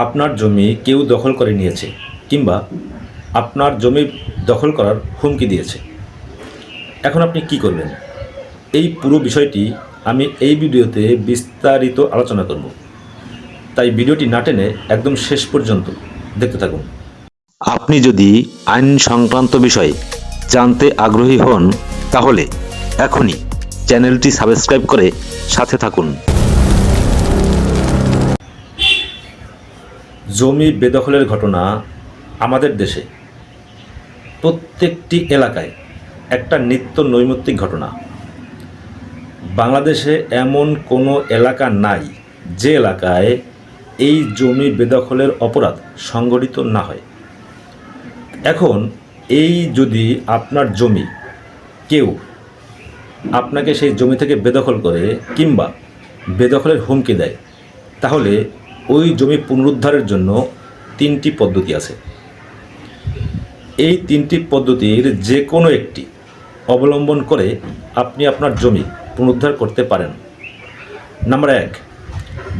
আপনার জমি কেউ দখল করে নিয়েছে, কিংবা আপনার জমি দখল করার হুমকি দিয়েছে। এখন আপনি কি করবেন? এই পুরো বিষয়টি আমি এই ভিডিওতে বিস্তারিত আলোচনা করব। তাই ভিডিওটি না টেনে একদম শেষ পর্যন্ত দেখতে থাকুন। আপনি যদি আইন সংক্রান্ত বিষয়ে জানতে আগ্রহী হন, তাহলে এখনই চ্যানেলটি সাবস্ক্রাইব করে সাথে থাকুন। জমি বেদখলের ঘটনা আমাদের দেশে। প্রত্যেকটি এলাকায় একটা নিত্য নৈমিত্তিক ঘটনা। বাংলাদেশে এমন কোনো এলাকা নাই যে এলাকায় এই জমি বেদখলের অপরাধ সংগঠিত না হয়। এখন এই যদি আপনার জমি কেউ আপনাকে সেই জমি থেকে বেদখল করে কিংবা বেদখলের হুমকি দেয়, তাহলে ওই জমি পুনরুদ্ধারের জন্য তিনটি পদ্ধতি আছে। এই তিনটি পদ্ধতির যে কোনো একটি অবলম্বন করে আপনি আপনার জমি পুনরুদ্ধার করতে পারেন। নাম্বার এক,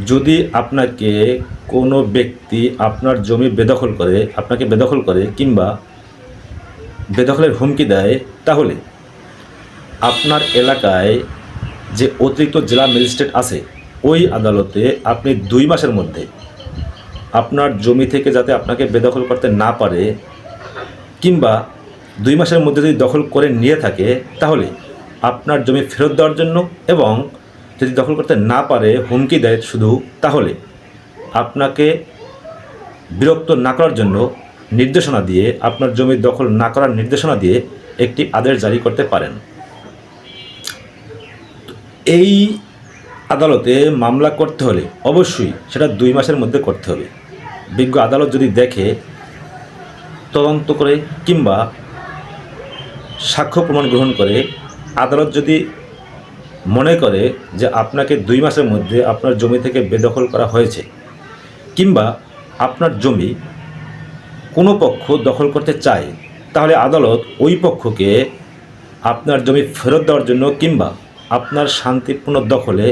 যদি আপনাকে কোনো ব্যক্তি আপনার জমি বেদখল করে, আপনাকে বেদখল করে কিংবা বেদখলের হুমকি দেয়, তাহলে আপনার এলাকায় যে অতিরিক্ত জেলা ম্যাজিস্ট্রেট আছে ওই আদালতে আপনি দুই মাসের মধ্যে আপনার জমি থেকে যাতে আপনাকে বেদখল করতে না পারে, কিংবা দুই মাসের মধ্যে যদি দখল করে নিয়ে থাকে, তাহলে আপনার জমি ফেরত দেওয়ার জন্য এবং যদি দখল করতে না পারে, হুমকি দেয় শুধু, তাহলে আপনাকে বিরক্ত না করার জন্য নির্দেশনা দিয়ে, আপনার জমি দখল না করার নির্দেশনা দিয়ে একটি আদেশ জারি করতে পারেন। এই আদালতে মামলা করতে হলে অবশ্যই সেটা দুই মাসের মধ্যে করতে হবে। বিজ্ঞ আদালত যদি দেখে তদন্ত করে কিংবা সাক্ষ্য প্রমাণ গ্রহণ করে, আদালত যদি মনে করে যে আপনাকে দুই মাসের মধ্যে আপনার জমি থেকে বেদখল করা হয়েছে কিংবা আপনার জমি কোনো পক্ষ দখল করতে চায়, তাহলে আদালত ওই পক্ষকে আপনার জমি ফেরত দেওয়ার জন্য কিংবা আপনার শান্তিপূর্ণ দখলে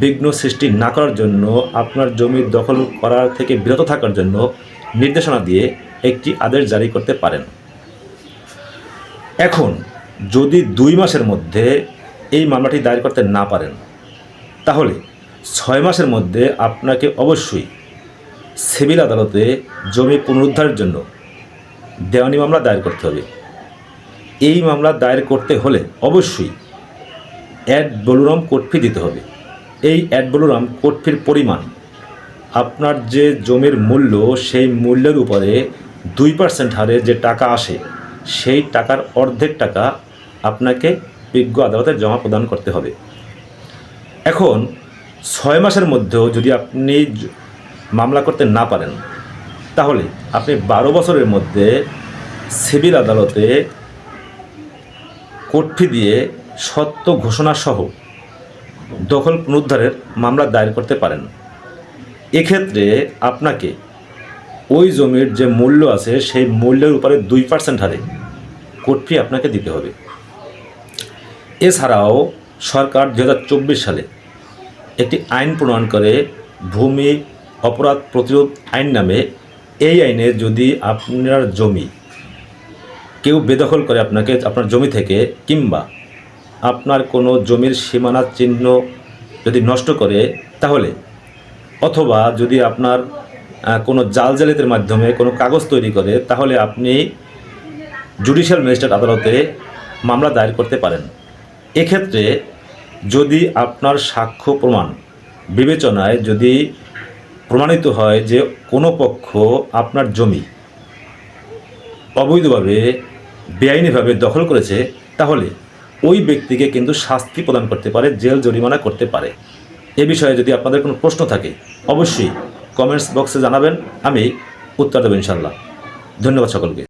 বিঘ্ন সৃষ্টি না করার জন্য, আপনার জমি দখল করার থেকে বিরত থাকার জন্য নির্দেশনা দিয়ে একটি আদেশ জারি করতে পারেন। এখন, যদি দুই মাসের মধ্যে এই মামলাটি দায়ের করতে না পারেন, তাহলে ছয় মাসের মধ্যে আপনাকে অবশ্যই সিভিল আদালতে জমি পুনরুদ্ধারের জন্য দেওয়ানি মামলা দায়ের করতে হবে। এই মামলা দায়ের করতে হলে অবশ্যই অ্যাড বলুরম কোর্ট ফি দিতে হবে। এই অ্যাড বলুরাম কোর্ট ফির পরিমাণ। আপনার যে জমির মূল্য, সেই মূল্যের উপরে দুই পার্সেন্ট হারে যে টাকা আসে, সেই টাকার অর্ধেক টাকা আপনাকে বিজ্ঞ আদালতে জমা প্রদান করতে হবে। এখন, ছয় মাসের মধ্যেও যদি আপনি মামলা করতে না পারেন, তাহলে আপনি বারো বছরের মধ্যে সিভিল আদালতে কোর্ট ফি দিয়ে সত্য ঘোষণা সহ দখল পুনরুদ্ধারের মামলা দায়ের করতে পারেন। এক্ষেত্রে আপনাকে ওই জমির যে মূল্য আছে, সেই মূল্যের উপরে দুই পার্সেন্ট হারে কোর্ট ফি আপনাকে দিতে হবে। এছাড়াও সরকার দু হাজার চব্বিশ সালে একটি আইন প্রণয়ন করে ভূমি অপরাধ প্রতিরোধ আইন নামে এই আইনে যদি আপনার জমি কেউ বেদখল করে আপনাকে, আপনার জমি থেকে কিংবা আপনার কোনো জমির সীমানা চিহ্ন যদি নষ্ট করে, তাহলে? অথবা যদি আপনার কোনো জাল জালিতের মাধ্যমে কোনো কাগজ তৈরি করে, তাহলে আপনি জুডিশিয়াল ম্যাজিস্ট্রেট আদালতে মামলা দায়ের করতে পারেন। এক্ষেত্রে যদি আপনার সাক্ষ্য প্রমাণ বিবেচনায় যদি প্রমাণিত হয় যে কোনো পক্ষ আপনার জমি অবৈধভাবে, বেআইনিভাবে দখল করেছে, তাহলে? ওই ব্যক্তিকে কিন্তু শাস্তি প্রদান করতে পারে, জেল জরিমানা করতে পারে। এ বিষয়ে যদি আপনাদের কোনো প্রশ্ন থাকে, অবশ্যই কমেন্টস বক্সে জানাবেন, আমি উত্তর দেবো ইনশাল্লাহ ধন্যবাদ সকলকে।